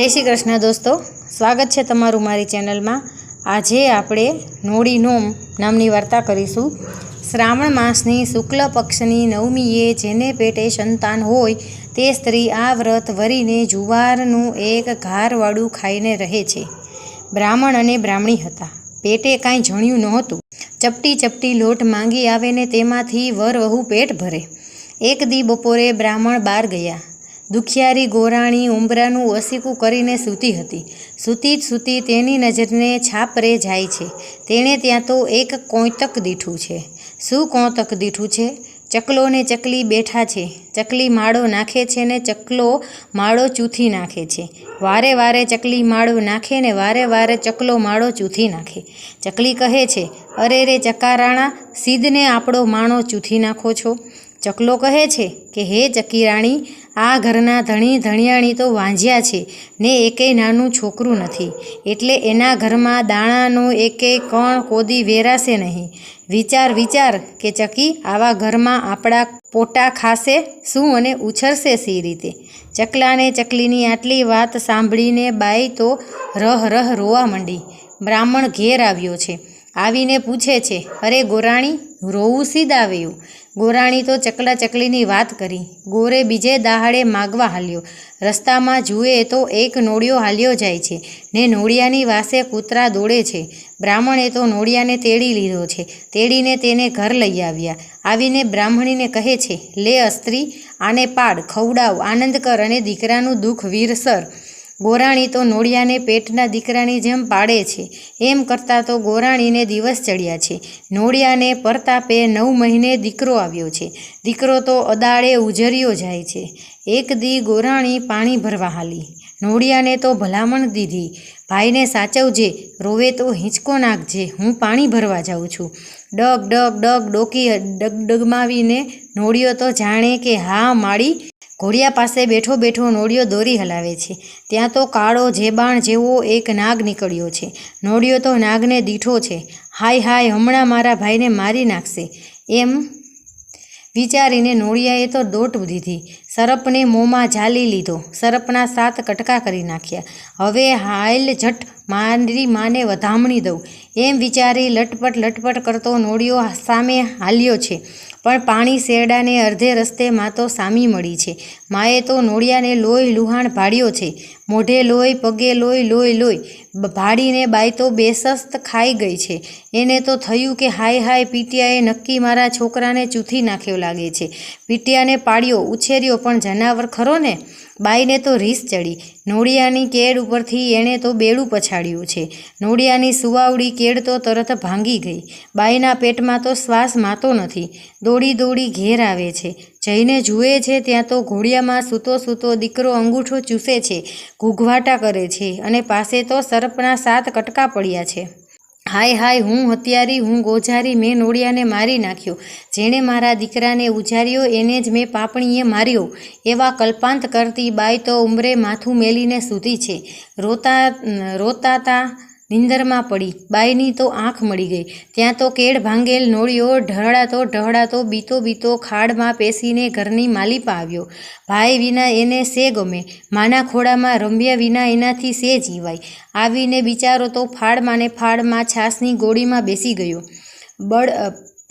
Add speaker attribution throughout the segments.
Speaker 1: જય શ્રી કૃષ્ણ દોસ્તો. સ્વાગત છે તમારું મારી ચેનલમાં. આજે આપણે નોળી નોમ નામની વાર્તા કરીશું. શ્રાવણ માસની શુક્લ પક્ષની નવમીએ જેને પેટે સંતાન હોય તે સ્ત્રી આ વ્રત વરીને જુવારનું એક ઘારવાળું ખાઈને રહે છે. બ્રાહ્મણ અને બ્રાહ્મણી હતા. પેટે કાંઈ જણ્યું નહોતું. ચપટી ચપટી લોટ માંગી આવે ને તેમાંથી વર વહુ પેટ ભરે. એક દી બપોરે બ્રાહ્મણ બહાર ગયા. દુખિયારી ગોરાણી ઉંબરાનું ઓસીકું કરીને સૂતી હતી. સૂતી જ સૂતી તેની નજરને છાપરે જાય છે. તેણે ત્યાં તો એક કોંતક દીઠું છે. શું કોંતક દીઠું છે? ચકલો ને ચકલી બેઠા છે. ચકલી માળો નાખે છે ને ચકલો માળો ચૂથી નાખે છે. વારે વારે ચકલી માળો નાખે ને વારે વારે ચકલો માળો ચૂથી નાખે. ચકલી કહે છે, અરે રે ચકારાણા, સીધને આપણો માણો ચૂથી નાખો છો. ચકલો કહે છે કે, હે ચકીરાણી આ ઘરના ધણી ધણિયાણી તો વાંઝ્યા છે, ને એકેય નાનું છોકરું નથી. એટલે એના ઘરમાં દાણાનો એકેય કણ કોદી વેરાશે નહીં. વિચાર વિચાર કે ચકી આવા ઘરમાં આપણા પોટા ખાશે શું અને ઉછરશે સી રીતે? ચકલાને ચકલીની આટલી વાત સાંભળીને બાઈ તો રહ રહ રોવા માંડી. બ્રાહ્મણ ઘેર આવ્યો છે. આવીને પૂછે છે, અરે ગોરાણી રોવું સીધ આવ્યું ગોરાણી તો ચકલા ચકલીની વાત કરી. ગોરે બીજે દાહાડે માગવા હાલ્યો. રસ્તામાં જુએ તો એક નોળિયો હાલ્યો જાય છે. ને નોળિયાની વાસે કૂતરા દોડે છે. બ્રાહ્મણે તો નોળિયાને તેડી લીધો છે. તેડીને તેને ઘર લઈ આવ્યા. આવીને બ્રાહ્મણીને કહે છે, લે અસ્ત્રી, આને પાડ, ખવડાવ, આનંદ કર અને દીકરાનું દુઃખ વીરસર ગોરાણી તો નોળિયાને પેટના દીકરાની જેમ પાડે છે. એમ કરતાં તો ગોરાણીને દિવસ ચડ્યા છે. નોળિયાને પરતાપે નવ મહિને દીકરો આવ્યો છે. દીકરો તો અદાળે ઉજર્યો જાય છે. એક દી ગોરાણી પાણી ભરવા હાલી. નોળિયાને તો ભલામણ દીધી. ભાઈને સાચવજે, રોવે તો હિંચકો નાખજે, હું પાણી ભરવા જાઉં છું. ડગ ડગ ડગ ડોકી ડગ ડગમાવીને નોળિયો તો જાણે કે હા માળી ઘોડિયા પાસે બેઠો બેઠો નોળિયો દોરી હલાવે છે. ત્યાં તો કાળો જેબાણ જેવો એક નાગ નીકળ્યો છે. નોળિયો તો નાગને દીઠો છે. હાય હાય, હમણાં મારા ભાઈને મારી નાખશે. એમ વિચારીને નોળિયાએ તો દોટ દીધી. સરપને મોંમાં ઝાલી લીધો. સરપના સાત કટકા કરી નાખ્યા. હવે હાલ ઝટ મારી માને વધામણી દઉં. એમ વિચારી લટપટ લટપટ કરતો નોળિયો સામે હાલ્યો છે. પણ પાણી શેરડાને અર્ધે રસ્તે માં તો સામી મળી છે. માએ તો નોળિયાને લોહી લુહાણ ભાડ્યો છે. મોઢે લોહી, પગે લોહી લોહી લોહી. ભાડીને બાઈ તો બેસસ્ત ખાઈ ગઈ છે. એને તો થયું કે હાય હાય પીટિયાએ નક્કી મારા છોકરાને ચૂથી નાખ્યો લાગે છે. પીટિયાને પાડ્યો, ઉછેર્યો પણ જનાવર ખરો ને? બાઈને તો રીસ ચડી. નોળિયાની કેડ ઉપરથી એણે તો બેડું પછાડ્યું છે. નોળિયાની સુવાવડી કેડ તો તરત ભાંગી ગઈ. બાઈના પેટમાં તો શ્વાસ માતો નથી. દોડી દોડી ઘેર આવે છે. જઈને જુએ છે ત્યાં તો ઘોડિયામાં સૂતો સૂતો દીકરો અંગૂઠો ચૂસે છે. ઘૂઘવાટા કરે છે અને પાસે તો સર્પના સાત કટકા પડ્યા છે. હાય હાય, હું હત્યારી, હું ગોજારી મેં નોળિયાને મારી નાખ્યો. જેણે મારા દીકરાને ઉજાર્યો, એને જ મેં પાપણીએ માર્યો. એવા કલ્પાંત કરતી બાઈ તો ઉંમરે માથું મેલીને સુધી છે. રોતા રોતાતા નિંદરમાં પડી. બાઈની તો આંખ મળી ગઈ. ત્યાં તો કેળ ભાંગેલ નોળિયો ઢળાતો ઢળાતો બીતો બીતો ખાડમાં પેસીને ઘરની માલિપા આવ્યો. ભાઈ વિના એને સે ગમે. માના ખોડામાં રમ્યા વિના એનાથી સે જીવાય. આવીને બિચારો તો ફાડમાં ને ફાડમાં છાસની ગોળીમાં બેસી ગયો. બળ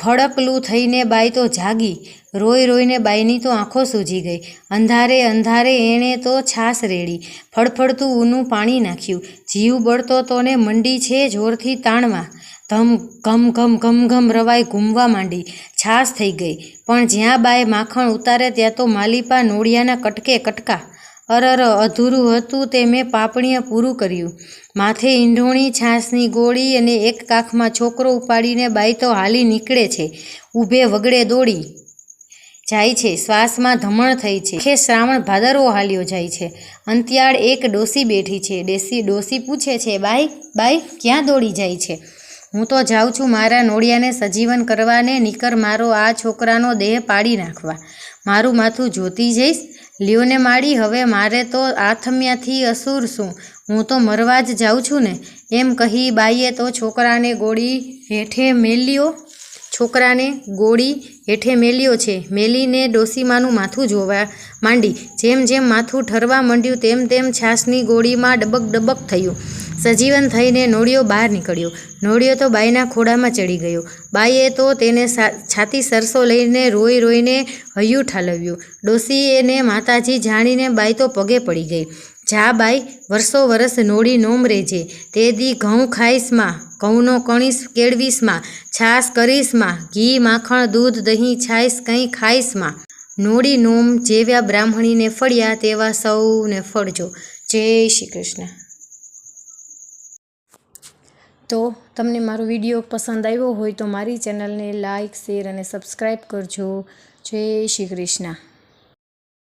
Speaker 1: ફડકલું થઈને બાઈ તો જાગી. રોઈ રોઈને બાઈની તો આંખો સૂજી ગઈ. અંધારે અંધારે એણે તો છાસ રેડી. ફળફળતું ઊનું પાણી નાખ્યું. જીવ બળતો તોને મંડી છે જોરથી તાણવા. ધમ ઘમ ઘમ ઘમ ઘમ રવાઈ ઘૂમવા માંડી. છાસ થઈ ગઈ. પણ જ્યાં બાએ માખણ ઉતારે ત્યાં તો માલિપા નોળિયાના કટકે કટકા. અરર અધૂરું હતું તે મેં પાપણીએ પૂરું કર્યું. માથે ઈંઢોણી છાસની ગોળી અને એક કાખમાં છોકરો ઉપાડીને બાઈ તો હાલી નીકળે છે. ઊભે વગડે દોડી જાય છે. શ્વાસમાં ધમણ થઈ છે. કે શ્રાવણ ભાદરવો હાલ્યો જાય છે. અંત્યાળ એક ડોસી બેઠી છે. ડેસી, ડોસી પૂછે છે, બાઈ બાઈ, ક્યાં દોડી જાય છે? હું તો જાઉં છું મારા નોળિયાને સજીવન કરવાને, નીકર મારો આ છોકરાનો દેહ પાડી નાખવા. મારું માથું જોતી જઈશ લ્યોને માળી હવે મારે તો આથમ્યાથી અસુર શું? હું તો મરવા જ જાઉં છું ને. એમ કહી બાઈએ તો છોકરાને ગોળી હેઠે મેલ્યો. છોકરાને ગોળી હેઠે મેલ્યો છે. મેલીને ડોસીમાનું માથું જોવા માંડી. જેમ જેમ માથું ઠરવા માંડ્યું તેમ તેમ છાસની ગોળીમાં ડબક ડબક થયું. સજીવન થઈને નોળિયો બહાર નીકળ્યો. નોળિયો તો બાઈના ખોડામાં ચડી ગયો. બાઈએ તો તેને છાતી સરસો લઈને રોઈ રોઈને હૈયું ઠાલવ્યું. ડોસી એને માતાજી જાણીને બાઈ તો પગે પડી ગઈ. જા બાઈ વર્ષો વરસ નોળી નોમ રેજે. તે દી ઘઉં ખાઈશમાં ઘઉંનો કણીશ કેળવીશમાં છાશ કરીશમાં ઘી, માખણ, દૂધ, દહીં છાશ કંઈ ખાઈશમાં નોળી નોમ જેવ્યા બ્રાહ્મણીને ફળ્યા તેવા સૌને ફળજો. જય શ્રી કૃષ્ણ. તો તમને મારો વીડિયો પસંદ આવ્યો હોય તો મારી ચેનલને લાઈક, શેર અને સબસ્ક્રાઈબ કરજો. જય શ્રી કૃષ્ણ.